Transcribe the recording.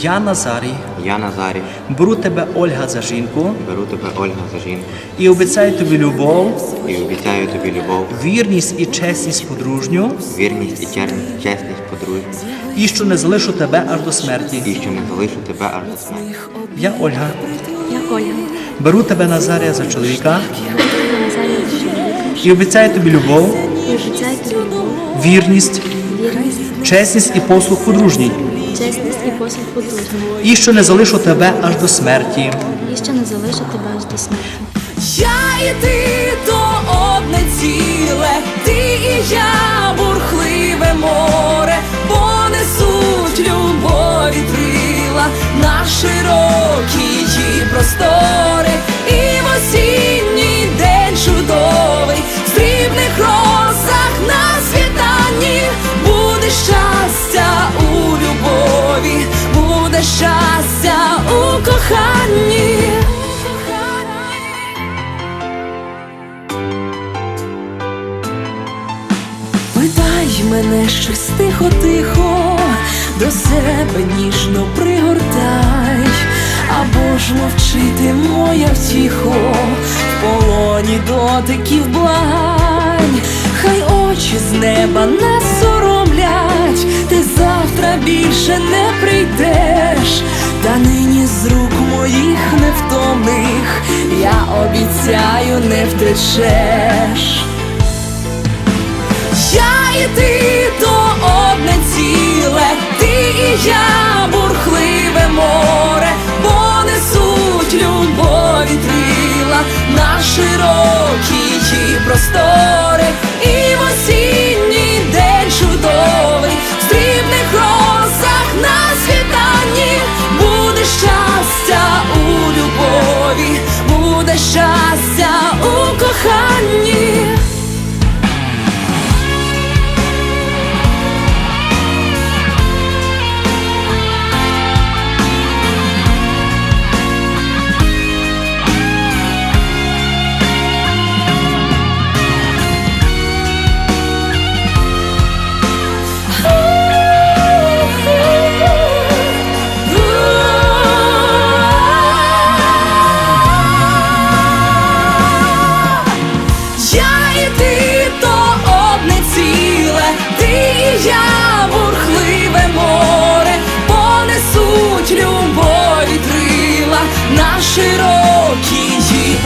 Я Назарій, Я Назарій, беру тебе Ольга за жінку. Беру тебе Ольга за жінку. І обіцяю тобі любов, і обіцяю тобі любов, вірність і чесність подружню, вірність і чесність подружжя, і що не залишу тебе аж до смерті. і що не залишу тебе аж до смерті. Я Ольга, Я Оля. беру тебе Назарія за чоловіка. Чоловіка. і обіцяю тобі любов, І обіцяю тобі любов, вірність, вірність, чесність і послуг подружній, чесність і послуг подружній. і що не залишу тебе аж до смерті. І що не залишу тебе аж до смерті. Я і ти то одне ціле, ти і я бурхливе море, понесуть любові крила на широкі її мене щось тихо-тихо, до себе ніжно пригортай, або ж мовчити моя втіхо, в полоні дотиків благань, хай очі з неба не соромлять, ти завтра більше не прийдеш, та нині з рук моїх невтомних я обіцяю не втечеш. І ти то одне ціле, ти і я бурхливе море, понесуть любові крила на широкі простори, і в осінній день чудовий, в срібних росах на світанні. Буде щастя у любові, буде щастя на широкі її